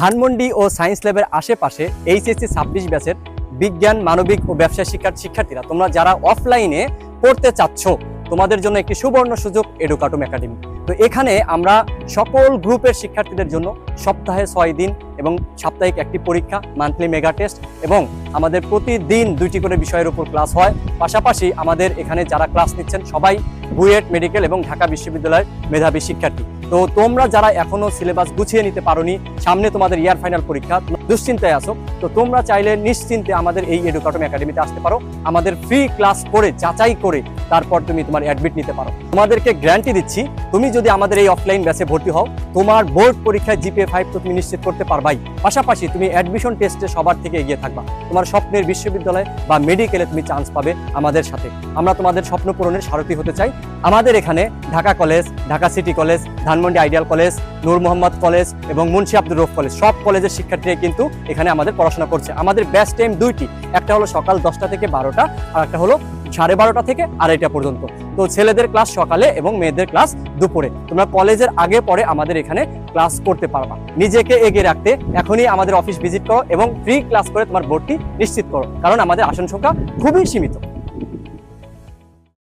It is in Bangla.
ধানমন্ডি ও সায়েন্স ল্যাবের আশেপাশে এইচএসসি ছাব্বিশ ব্যাচের বিজ্ঞান, মানবিক ও ব্যবসা শিক্ষার শিক্ষার্থীরা, তোমরা যারা অফলাইনে পড়তে চাচ্ছ, তোমাদের জন্য একটি সুবর্ণ সুযোগ এডুকাটম একাডেমি তো এখানে আমরা সকল গ্রুপের শিক্ষার্থীদের জন্য সপ্তাহে ছয় দিন এবং সাপ্তাহিক একটি পরীক্ষা মান্থলি মেগা টেস্ট এবং আমাদের প্রতিদিন দুইটি করে বিষয়ের উপর ক্লাস হয়। পাশাপাশি আমাদের এখানে যারা ক্লাস নিচ্ছেন, সবাই বুয়েট মেডিকেল এবং ঢাকা বিশ্ববিদ্যালয়ের মেধাবী শিক্ষার্থী। তো তোমরা যারা এখনও সিলেবাস গুছিয়ে নিতে পারোনি, সামনে তোমাদের ইয়ার ফাইনাল পরীক্ষা, দুশ্চিন্তায় আসো তো তোমরা চাইলে নিশ্চিন্তে আমাদের এই এডুকাটম একাডেমিতে আসতে পারো। আমাদের ফ্রি ক্লাস করে, যাচাই করে তারপর তুমি তোমার অ্যাডমিট নিতে পারো। তোমাদেরকে গ্যারান্টি দিচ্ছি, তুমি যদি আমাদের এই অফলাইন ব্যাচে ভর্তি হও, তোমার বোর্ড পরীক্ষায় জিপিএ ফাইভ তো তুমি নিশ্চিত করতে পারবাই। পাশাপাশি তুমি অ্যাডমিশন টেস্টে সবার থেকে এগিয়ে থাকবা। তোমার স্বপ্নের বিশ্ববিদ্যালয় বা মেডিকেলে তুমি চান্স পাবে আমাদের সাথে। আমরা তোমাদের স্বপ্ন পূরণের সারথি হতে চাই। আমাদের এখানে Dhaka college Dhaka city college Dhanmondi ideal college Noor Mohammad college এবং মুন্সি আব্দুর রফ কলেজ সব কলেজের শিক্ষার্থীরা কিন্তু এখানে আমাদের পড়াশোনা করছে। আমাদের ব্যাচ টাইম দুইটি, একটা হলো সকাল দশটা থেকে বারোটা আর একটা হলো সাড়ে বারোটা থেকে আড়াইটা পর্যন্ত। তো ছেলেদের ক্লাস সকালে এবং মেয়েদের ক্লাস দুপুরে। তোমরা কলেজের আগে পরে আমাদের এখানে ক্লাস করতে পারবা। নিজেকে এগিয়ে রাখতে এখনই আমাদের অফিস ভিজিট করো এবং ফ্রি ক্লাস করে তোমার ভর্তি নিশ্চিত করো। কারণ আমাদের আসন সংখ্যা খুবই সীমিত।